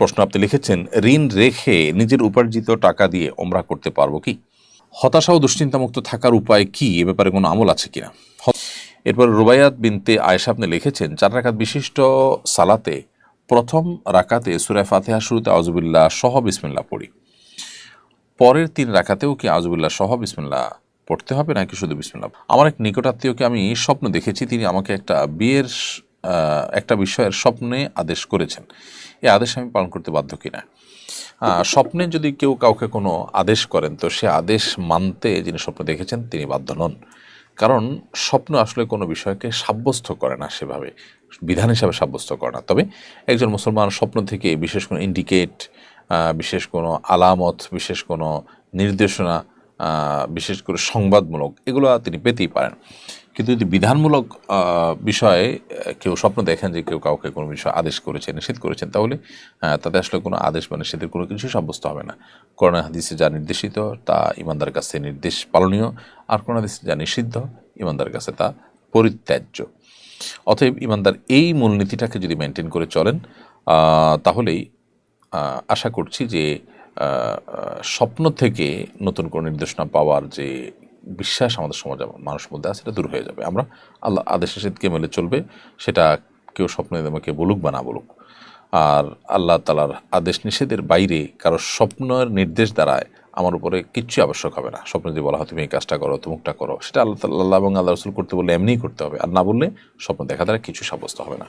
প্রশ্ন আপনি লিখেছেন, ঋণ রেখে নিজের উপার্জিত টাকা দিয়ে ওমরা করতে পারব কি? হতাশা ও দুশ্চিন্তামুক্ত থাকার উপায় কি? এ ব্যাপারে কোনো আমল আছে কিনা? এরপর রুবায়াত বিনতে আয়েশা আপনি লিখেছেন, চার রাকাত বিশিষ্ট সালাতে, প্রথম রাকাতে সুরায় ফাতেহা শুরুতে আজবুল্লাহ সহ বিসমিল্লাহ পড়ি। পরের তিন রাখাতেও কি আজবুল্লাহ সহ বিসমিল্লাহ পড়তে হবে নাকি শুধু বিসমিল্লা আমার এক নিকটাত্মীয়কে আমি স্বপ্ন দেখেছি, তিনি আমাকে একটা বিয়ের একটা বিষয়ের স্বপ্নে আদেশ করেছেন। এই আদেশ আমি পালন করতে বাধ্য কিনা? স্বপ্নে যদি কেউ কাউকে কোনো আদেশ করেন, তো সে আদেশ মানতে যিনি স্বপ্ন দেখেছেন, তিনি বাধ্য নন। কারণ স্বপ্ন আসলে কোনো বিষয়কে সাব্যস্ত করে না সেভাবে। বিধান হিসাবে সাব্যস্ত করে না। তবে একজন মুসলমান স্বপ্ন থেকে বিশেষ কোনো ইন্ডিকেট বিশেষ কোনো আলামত, বিশেষ কোনো নির্দেশনা বিশেষ করে সংবাদমূলক, এগুলো তিনি পেতেই পারেন। কিন্তু যদি বিধানমূলক বিষয়ে কেউ স্বপ্ন দেখেন যে কেউ কাউকে কোনো বিষয় আদেশ করেছে, নিষেধ করেছেন, তাহলে তাতে আসলে কোনো আদেশ বা নিষেধের কোনো কিছু সাব্যস্ত হবে না। করোনা হাদিসে যা নির্দেশিত, তা ইমানদার কাছে নির্দেশ পালনীয়, আর করোনা হাদিসে যা নিষিদ্ধ, ইমানদার কাছে তা পরিত্যাজ্য। অতএব ইমানদার এই মূলনীতিটাকে যদি মেনটেন করে চলেন তাহলেই আশা করছি যে স্বপ্ন থেকে নতুন কোনো নির্দেশনা পাওয়ার যে বিশ্বাস আমাদের সমাজে মানুষের মধ্যে আছে সেটা দূর হয়ে যাবে। আমরা আল্লাহ আদেশ নিষেধকে মেলে চলবে, সেটা কেউ স্বপ্নে আমাকে বলুক বা না বলুক। আর আল্লাহ তালার আদেশ নিষেধের বাইরে কারও স্বপ্নের নির্দেশ দ্বারায় আমার উপরে কিচ্ছু আবশ্যক হবে না। স্বপ্নে যে বলা হয়, তুমি এই কাজটা করো, তুমুকটা করো। সেটা আল্লাহ তাল্লাহ এবং আল্লাহ রসুল করতে বললে এমনিই করতে হবে। আর না বললে স্বপ্ন দেখা দ্বারা কিছু সাব্যস্ত হবে না।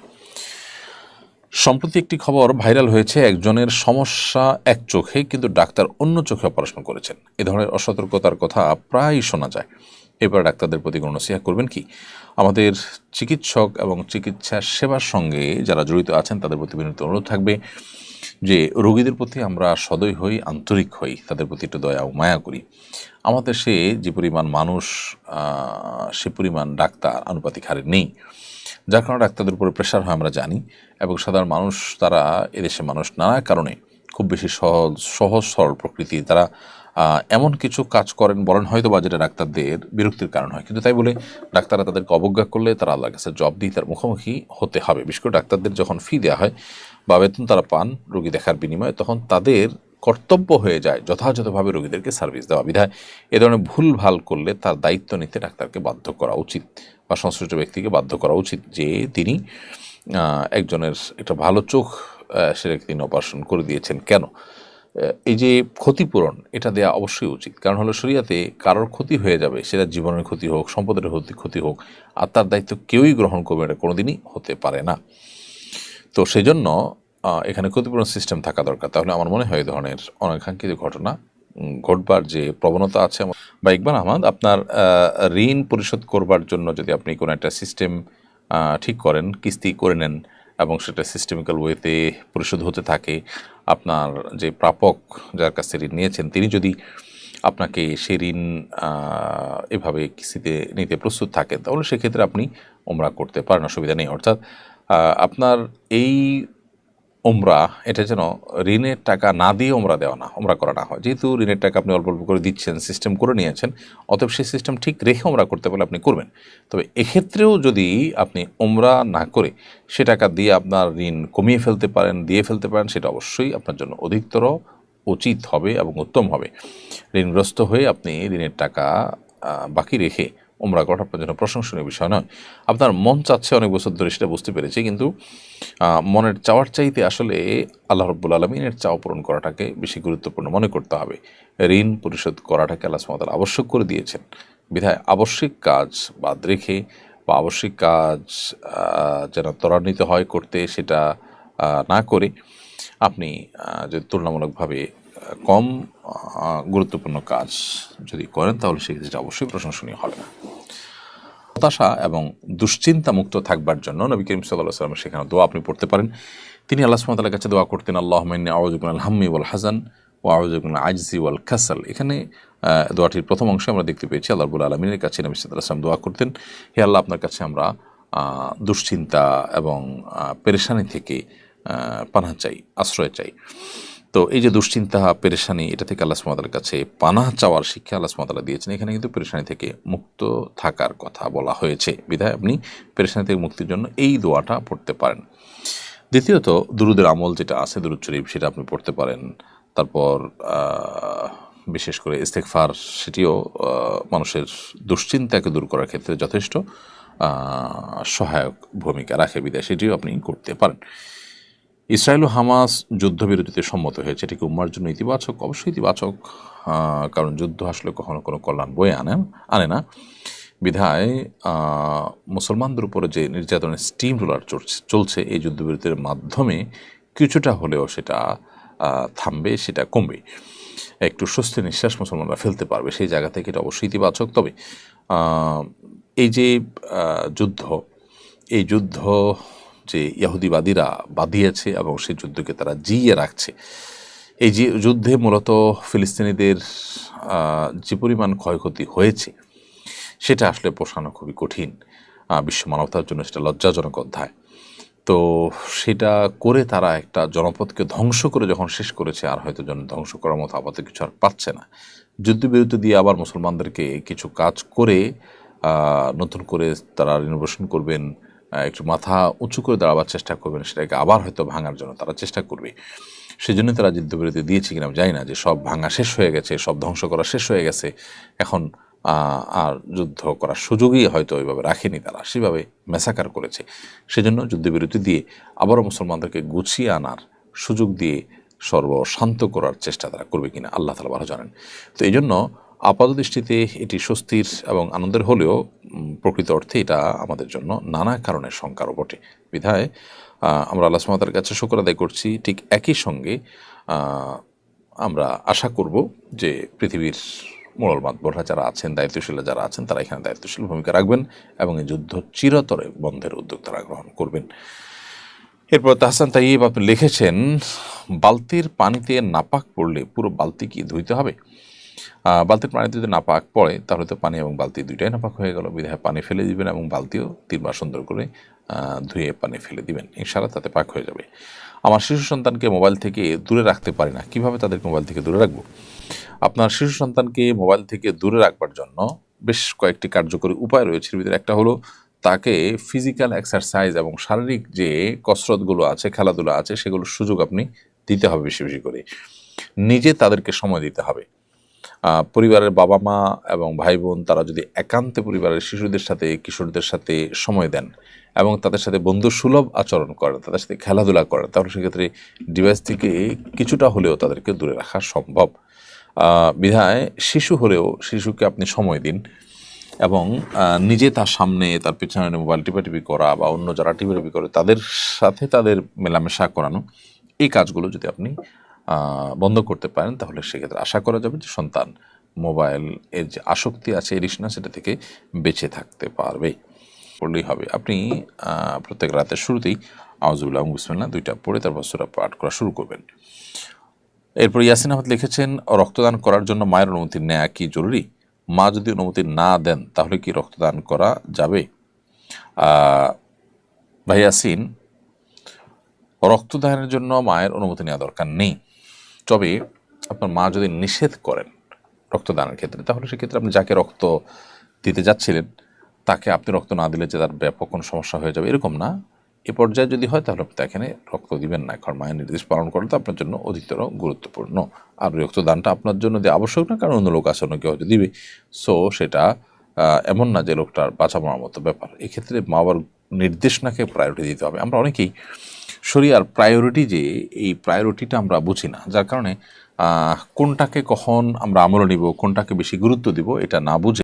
সম্প্রতি একটি খবর ভাইরাল হয়েছে, একজনের সমস্যা এক চোখে কিন্তু ডাক্তার অন্য চোখে অপারেশন করেছেন। এ ধরনের অসতর্কতার কথা প্রায়ই শোনা যায়। এবার ডাক্তারদের প্রতি কোনো নসিহা করবেন কি? আমাদের চিকিৎসক এবং চিকিৎসা সেবার সঙ্গে যারা জড়িত আছেন, তাদের প্রতি বিনীত অনুরোধ থাকবে যে, রোগীদের প্রতি আমরা সদয় হই, আন্তরিক হই, তাদের প্রতি একটু দয়া ও মায়া করি। আমাদের সে যে পরিমাণ মানুষ সে পরিমাণ ডাক্তার, আনুপাতিক হারে নেই যার কারণে ডাক্তারদের উপরে প্রেশার হয় আমরা জানি এবং সাধারণ মানুষ তারা এদেশে মানুষ নানা কারণে খুব বেশি সহজ সহজ, সরল প্রকৃতি। তারা এমন কিছু কাজ করেন বলেন হয়তো বা যেটা ডাক্তারদের বিরক্তির কারণ হয়। কিন্তু তাই বলে ডাক্তাররা তাদেরকে অবজ্ঞা করলে তারা আল্লাহর কাছে জব দিয়ে তার মুখোমুখি হতে হবে। বিশেষ করে ডাক্তারদের যখন ফি দেওয়া হয় বা বেতন তারা পান রোগী দেখার বিনিময়ে, তখন তাদের কর্তব্য হয়ে যায় যথাযথভাবে রোগীদেরকে সার্ভিস দেওয়া। বিধায় এ ধরনের ভুল ভালো করলে তার দায়িত্ব নিতে ডাক্তারকে বাধ্য করা উচিত বা সংশ্লিষ্ট ব্যক্তিকে বাধ্য করা উচিত যে তিনি একজনের একটা ভালো চোখ সেটাকে তিনি অপারেশন করে দিয়েছেন। কেন? এই যে ক্ষতিপূরণ এটা দেওয়া অবশ্যই উচিত। কারণ হলো শরিয়াতে কারোর ক্ষতি হয়ে যাবে সেটা জীবনের ক্ষতি হোক সম্পদের ক্ষতি হোক আর তার দায়িত্ব কেউই গ্রহণ করবে এটা কোনোদিনই হতে পারে না। তো সেই জন্য আহ, এখানে ক্ষতিপূরণ সিস্টেম থাকা দরকার। তাহলে আমার মনে হয় এই ধরনের অনাকাঙ্ক্ষিত ঘটনা ঘটবার যে প্রবণতা আছে, বা ইকবাল আহমদ, আপনার ঋণ পরিশোধ করবার জন্য যদি আপনি কোনো একটা সিস্টেম ঠিক করেন, কিস্তি করে নেন এবং সেটা সিস্টেমিক্যাল ওয়েতে পরিশোধ হতে থাকে, আপনার যে প্রাপক যার কাছ ঋণ নিয়েছেন, তিনি যদি আপনাকে সেই ঋণ এভাবে কিস্তিতে নিতে প্রস্তুত থাকেন, তাহলে সেক্ষেত্রে আপনি ওমরা করতে পারেন, অসুবিধা নেই। অর্থাৎ আপনার এই ওমরা এটা যেন ঋণের টাকা না দিয়ে ওমরা দেওয়া না ওমরা করা না হয়। যেহেতু ঋণের টাকা আপনি অল্প অল্প করে দিচ্ছেন সিস্টেম করে নিয়েছেন, অতএব সেই সিস্টেম ঠিক রেখে ওমরা করতে পারলে আপনি করবেন। তবে এক্ষেত্রেও যদি আপনি ওমরা না করে সে টাকা দিয়ে আপনার ঋণ কমিয়ে ফেলতে পারেন, দিয়ে ফেলতে পারেন, সেটা অবশ্যই আপনার জন্য অধিকতর উচিত হবে এবং উত্তম হবে। ঋণগ্রস্ত হয়ে আপনি ঋণের টাকা বাকি রেখে ওমরা করাটা আপনার জন্য প্রশংসনীয় বিষয় নয়। আপনার মন চাচ্ছে অনেক বছর ধরে সেটা বুঝতে পেরেছি, কিন্তু মনের চাওয়ার চাইতে আসলে আল্লাহ রব্বুল আলমিনের চাওয়া পূরণ করাটাকে বেশি গুরুত্বপূর্ণ মনে করতে হবে। ঋণ পরিশোধ করাটাকে আল্লাহ সুমাতাল আবশ্যক করে দিয়েছেন। বিধায় আবশ্যিক কাজ বাদ রেখে বা আবশ্যিক কাজ যেন ত্বরান্বিত হয় করতে সেটা না করে আপনি যদি তুলনামূলকভাবে কম গুরুত্বপূর্ণ কাজ যদি করেন তাহলে সেক্ষেত্রে অবশ্যই প্রশংসনীয় হবে না। হতাশা এবং দুশ্চিন্তা মুক্ত থাকবার জন্য নবী করিম সাল্লাহ সাল্লামের সেখানে দোয়া আপনি পড়তে পারেন। তিনি আল্লাহ সুমতাল্লাহ কাছে দোয়া করতেন আল্লাহ মাইনি আল হাম্মি ওয়াল হাসান ও আউজুবিন আজজি ওয়াল কাসাল। এখানে দোয়াটির প্রথম অংশে আমরা দেখতে পেয়েছি। আল্লাহ রবুল আলমিনের কাছে নবী সাল্লাহ আসলাম দোয়া করতেন, হে আল্লাহ, আপনার কাছে আমরা দুশ্চিন্তা এবং পেরেশানি থেকে পানা চাই, আশ্রয় চাই। তো এই যে দুশ্চিন্তা, পেরেশানি, এটা থেকে আল্লাহ সুমাতার কাছে পানাহ চাওয়ার শিক্ষা আল্লাহ সুমাতারা দিয়েছেন। এখানে কিন্তু পেরেশানি থেকে মুক্ত থাকার কথা বলা হয়েছে। বিধায় আপনি পেরেশানি থেকে মুক্তির জন্য এই দোয়াটা পড়তে পারেন। দ্বিতীয়ত, দুরুদের আমল যেটা আছে, দুরুদ শরীফ, সেটা আপনি পড়তে পারেন। তারপর বিশেষ করে ইস্তেকফার সেটিও মানুষের দুশ্চিন্তাকে দূর করার ক্ষেত্রে যথেষ্ট সহায়ক ভূমিকা রাখে বিদায় সেটিও আপনি করতে পারেন। ইসরায়েল ও হামাস যুদ্ধবিরতিতে সম্মত হয়েছে। এটি কি উম্মার জন্য ইতিবাচক, অবশ্যই ইতিবাচক কারণ যুদ্ধ আসলে কখনো কোনো কল্যাণ বয়ে আনে আনে না। বিধায় মুসলমানদের উপরে যে নির্যাতনের স্টিম রোলার চলছে এই যুদ্ধবিরতির মাধ্যমে কিছুটা হলেও সেটা থামবে, সেটা কমবে। একটু স্বস্তি নিঃশ্বাস মুসলমানরা ফেলতে পারবে, সেই জায়গা থেকে এটা অবশ্যই ইতিবাচক। তবে এই যে যুদ্ধ, এই যুদ্ধ যে ইহুদিবাদীরা বাঁধিয়েছে এবং সেই যুদ্ধকে তারা জিয়ে রাখছে। এই যে যুদ্ধে মূলত ফিলিস্তিনিদের যে পরিমাণ ক্ষয়ক্ষতি হয়েছে, সেটা আসলে পোষানো খুবই কঠিন বিশ্ব মানবতার জন্য সেটা লজ্জাজনক অধ্যায়। তো সেটা করে তারা একটা জনপদকে ধ্বংস করে যখন শেষ করেছে, আর হয়তো জন ধ্বংস করার মতো আপাতত কিছু আর পাচ্ছে না। যুদ্ধবিরতি দিয়ে আবার মুসলমানদেরকে কিছু কাজ করে নতুন করে তারা রিনোভেশন করবেন একটু মাথা উঁচু করে দাঁড়াবার চেষ্টা করবেন, সেটাকে আবার হয়তো ভাঙার জন্য তারা চেষ্টা করবে। সেজন্য তারা যুদ্ধবিরতি দিয়েছে কিনা জানি না, যে সব ভাঙা শেষ হয়ে গেছে, সব ধ্বংস করা শেষ হয়ে গেছে, এখন আর যুদ্ধ করার সুযোগই হয়তো ওইভাবে রাখেনি তারা, সেভাবে মেসাকার করেছে। সেজন্য যুদ্ধবিরতি দিয়ে আবারও মুসলমানদেরকে গুছিয়ে আনার সুযোগ দিয়ে সর্বশান্ত করার চেষ্টা তারা করবে কিনা, আল্লাহ তালা ভালো জানেন। তো এই জন্য আপাত দৃষ্টিতে এটি স্বস্তির এবং আনন্দের হলেও প্রকৃত অর্থে এটা আমাদের জন্য নানা কারণের শঙ্কারও বটে। বিধায় আমরা আল্লাহ সুমাতার কাছে শুকর আদায় করছি। ঠিক একই সঙ্গে আমরা আশা করব যে পৃথিবীর মোড়ল মাতবররা যারা আছেন দায়িত্বশীল যারা আছেন, তারা এখানে দায়িত্বশীল ভূমিকা রাখবেন এবং এই যুদ্ধ চিরতরে বন্ধের উদ্যোগ তারা গ্রহণ করবেন। এরপর তাহসান তাইব আপনি লিখেছেন, বালতির পানিতে নাপাক পড়লে পুরো বালতি কি ধুইতে হবে? বালতির পানিতে যদি নাপাক পড়ে, তাহলে তো পানি এবং বালতি দুইটাই নাপাক হয়ে গেল। বিধায় পানি ফেলে দিবেন এবং বালতিও তিনবার সুন্দর করে ধুয়ে পানি ফেলে দিবেন। ইনশাআল্লাহ তাতে পাক হয়ে যাবে। আমার শিশু সন্তানকে মোবাইল থেকে দূরে রাখতে পারি না। কীভাবে তাদেরকে মোবাইল থেকে দূরে রাখব? আপনার শিশু সন্তানকে মোবাইল থেকে দূরে রাখবার জন্য বেশ কয়েকটি কার্যকরী উপায় রয়েছে। ভিতরে একটা হলো তাকে ফিজিক্যাল এক্সারসাইজ এবং শারীরিক যে কসরতগুলো আছে, খেলাধুলা আছে, সেগুলোর সুযোগ আপনি দিতে হবে বেশি বেশি করে। নিজে তাদেরকে সময় দিতে হবে। পরিবারের বাবা মা এবং ভাই বোন তারা যদি একান্তে পরিবারের শিশুদের সাথে, কিশোরদের সাথে সময় দেন এবং তাদের সাথে বন্ধু সুলভ আচরণ করেন, তাদের সাথে খেলাধুলা করেন, তাহলে সেক্ষেত্রে ডিভাইস থেকে কিছুটা হলেও তাদেরকে দূরে রাখা সম্ভব। বিধায় শিশু হলেও শিশুকে আপনি সময় দিন এবং নিজে তার সামনে তার পিছনে মোবাইল টিপাটিপি করা বা অন্য যারা টিপাটিপি করে তাদের সাথে তাদের মেলামেশা করানো, এই কাজগুলো যদি আপনি বন্ধ করতে পারেন, তাহলে সেক্ষেত্রে আশা করা যাবে যে সন্তান মোবাইল এর যে আসক্তি আছে এডিকশন সেটা থেকে বেঁচে থাকতে পারবে। পড়লেই হবে। আপনি প্রত্যেক রাতের শুরুতেই আউজুল্লাহ বিসমিল্লাহ দুইটা পড়ে তারপর সুরা পাঠ করা শুরু করবেন। এরপর ইয়াসিন আহমদ লিখেছেন, রক্তদান করার জন্য মায়ের অনুমতি নেওয়া কি জরুরি? মা যদি অনুমতি না দেন, তাহলে কি রক্তদান করা যাবে? ভাই ইয়াসিন, রক্তদানের জন্য মায়ের অনুমতি নেওয়া দরকার নেই। তবে আপনার মা যদি নিষেধ করেন রক্তদানের ক্ষেত্রে, তাহলে সেক্ষেত্রে আপনি যাকে রক্ত দিতে যাচ্ছিলেন, তাকে আপনি রক্ত না দিলে যে তার ব্যাপক কোনো সমস্যা হয়ে যাবে এরকম না। এ পর্যায়ে যদি হয়, তাহলে আপনি এখানে রক্ত দিবেন না। কারণ মায়ের নির্দেশ পালন করা তো আপনার জন্য অধিকতর গুরুত্বপূর্ণ। আর রক্তদানটা আপনার জন্য দিয়ে আবশ্যক না, কারণ অন্য লোক অন্য কেউ দিবে। সো, সেটা এমন না যে লোকটার বাঁচা মতো ব্যাপার। এক্ষেত্রে মা বাবার নির্দেশনাকে প্রায়োরিটি দিতে হবে। আমরা অনেকেই শরিয়ার প্রায়োরিটি যে, এই প্রায়োরিটিটা আমরা বুঝি না। যার কারণে কোনটাকে কখন আমরা আমল নিব, কোনটাকে বেশি গুরুত্ব দিব, এটা না বুঝে